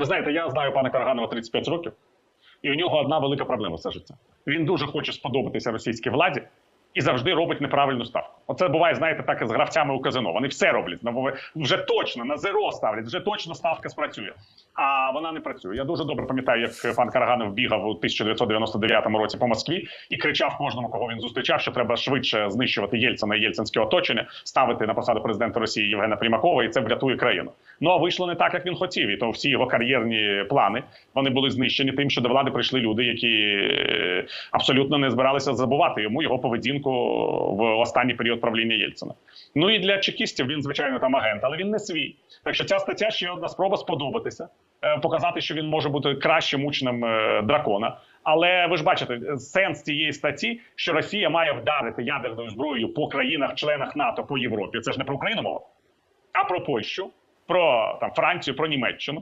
Ви знаєте, я знаю пана Карганова 35 років, і у нього одна велика проблема все життя. Він дуже хоче сподобатися російській владі і завжди робить неправильну ставку. Оце буває, знаєте, так і з гравцями у казино. Вони все роблять. Ну, вже точно на зеро ставлять, вже точно ставка спрацює. А вона не працює. Я дуже добре пам'ятаю, як пан Караганов бігав у 1999 році по Москві і кричав кожному, кого він зустрічав, що треба швидше знищувати Єльцина і єльцинське оточення, ставити на посаду президента Росії Євгена Примакова, і це врятує країну. Ну а вийшло не так, як він хотів. І то всі його кар'єрні плани вони були знищені тим, що до влади прийшли люди, які е, абсолютно не збиралися забувати йому його поведінку в останній період правління Єльцина. Ну і для чекістів він, звичайно, там агент, але він не свій. Так що ця стаття ще одна спроба сподобатися, е, показати, що він може бути кращим учнем е, дракона. Але ви ж бачите, сенс цієї статті, що Росія має вдарити ядерною зброєю по країнах-членах НАТО по Європі. Це ж не про Україну мова, а про Польщу, про там Францію, про Німеччину.